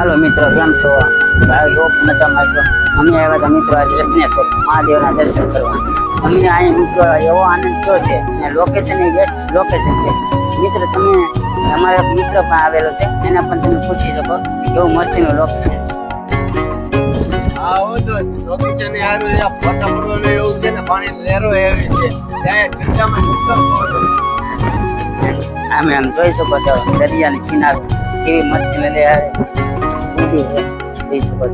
હાલો મિત્રો કેમ છો? ભાઈ ખૂબ મજામાં છો. અમે આવ્યા હતા મિત્રો આજે રત્નેશ્વર મહાદેવના દર્શન કરવા. અમને અહીં મિત્રો એવો આનંદ થયો છે અને લોકેશન એ બેસ્ટ લોકેશન છે. મિત્ર તમે અમારો મિત્ર પણ આવેલો છે. એને પણ તમે પૂછી શકો કેવું મસ્તીનું લોકેશન હા હું તો લોકેશન યારું એ ફોટા પડવાનું એવું છે ને પાણી લહેરો એવી છે. ત્યાં દરિયામાં ડૂબતા હોય. આમે આમ જોઈ શકો છો દરિયાની કિનારો. કેવી મસ્ત નદી આવે છે જોઈ શકો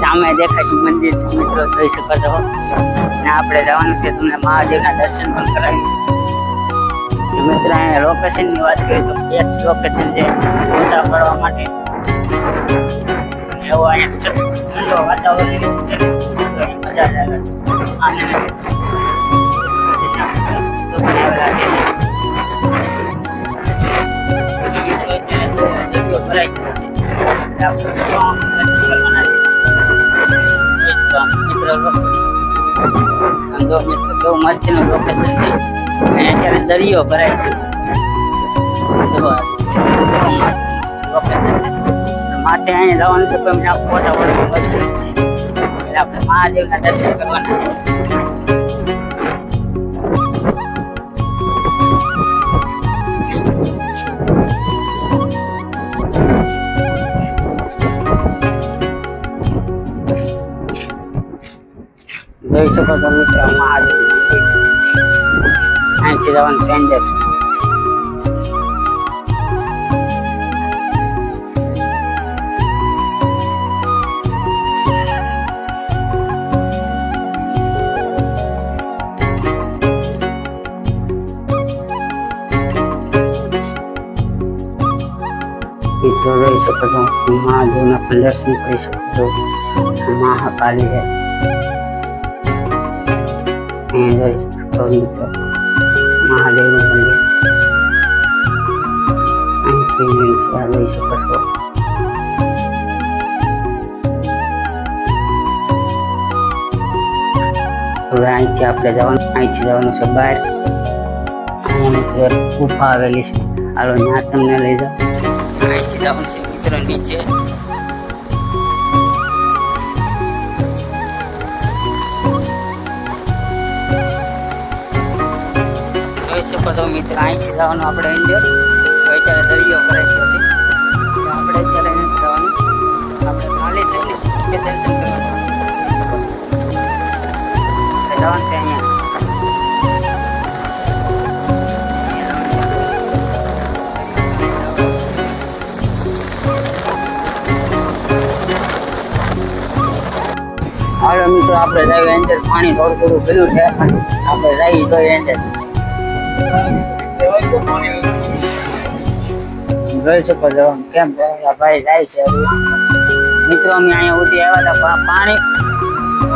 સામે દેખાય છે મંદિર છે, મિત્રો, જોઈ શકો છો. અને આપણે જવાનું છે તમને મહાદેવના દર્શન પણ કરાવી મિત્રો, અહીંયા લોકેશનની વાત કરીએ તો બેસ્ટ લોકેશન છે ફોટા પાડવા માટે. એવો અહીંયા ઠંડો વાતાવરણ મજા આવે. આનંદ આવે. દરિયો ભરાય છે જો આ location છે. માથે અહીંયા જવાનું છે પણ આપણે મહાદેવના દર્શન કરવાના જોઈ શકો છો મિત્રો મહાદેવ અહીંથી જવાનું ટ્રેન શકો છો મહાદેવના પણ દર્શન કરી શકો છો. મહાકાલી છે. અહીંયા જોઈ શકો છો. મિત્રો મંદિર. હવે અહીંથી આપણે જવાનું, અહીંથી જવાનું છે બહાર. અહીંયા ગુફા આવેલી છે. હાલો, ત્યાં તમને લઈ જાઓ અહીંથી જવાનું છે મિત્રો નીચે. છો મિત્ર અહીંથી જવાનું આપણે તો અત્યારે દરિયો ભરાય છે. આપણે અત્યારે અહીં જવાનું. આપણે ખાલી થઈને નીચે દર્શન કરવાનું. છો. અહીંયા. હાલો મિત્રો, આપણે જઈએ અંદર. પાણી થોડું થોડું ભર્યું છે. આપણે જઈએ જોઈએ અંદર. જોઈ શકો છો કેમ? ભાઈ જાય છે મિત્રો, અમે અહીંયા ઉધી આવ્યા હતા પાણી.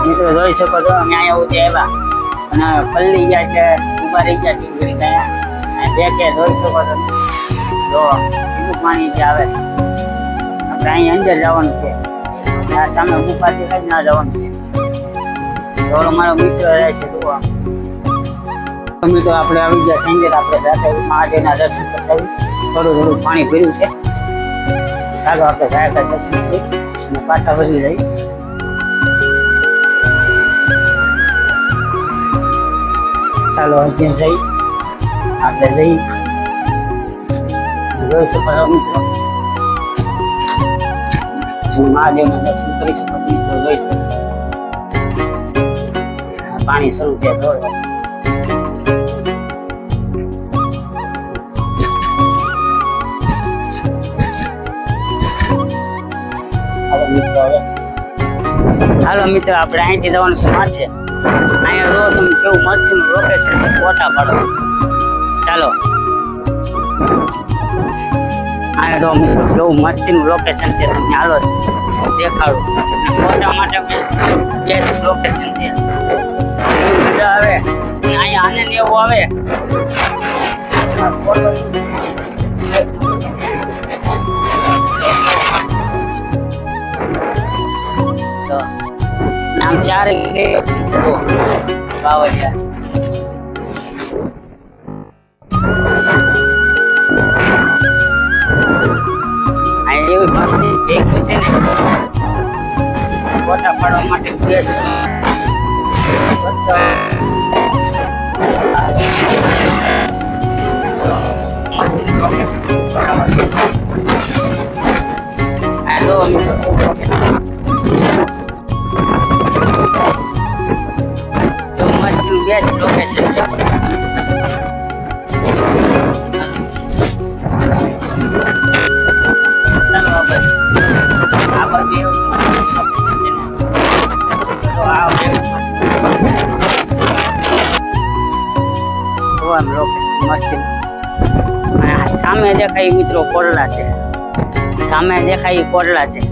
મિત્રો જોઈ શકો છો અમે અહીંયા ઉધી આવ્યા. અને પલ્લી ગયા છે ઊભા રહી ગયા છે ગયા કે જોઈ શકો છો જો કેટલું પાણી જે આવે. આપણે અહીંયા અંદર જવાનું છે. આ સામે ગુફા ના જવાનું છે. મારો મિત્ર રહે છે જુઓ તો આપણે આવી ગયા સંગીત આપણે મહાદેવના દર્શન કરતા થોડું થોડું પાણી ભર્યું છે. ચાલો આપણે ત્યાં દર્શન કરી પાછા વળી જઈ ચાલો અંતિમ જઈ આપણે જઈ જોઈ શકો છો મિત્રો. મહાદેવના દર્શન કરી શકો મિત્રો પાણી શરૂ છે થોડું હાલો મિત્રો, આપણે અહીંથી જવાનું છે માથે અહીંયા જો તમે કેવું મસ્તીનું લોકેશન ફોટા પાડો. ચાલો. અહીંયા જો મિત્રો કેવું મસ્તીનું લોકેશન છે, તમને હાલો દેખાડું. ફોટા માટે બેસ્ટ લોકેશન છે. મજા આવે. અહીંયા આનંદ એવો આવે. આમ ચાર બાવજિયા એવી મસ્તી એક છે ને. ફોટા પાડવા માટે બેસ્ટ મસ્ત અને આ સામે દેખાય મિત્રો કોરલા છે. સામે દેખાય કોરલા છે.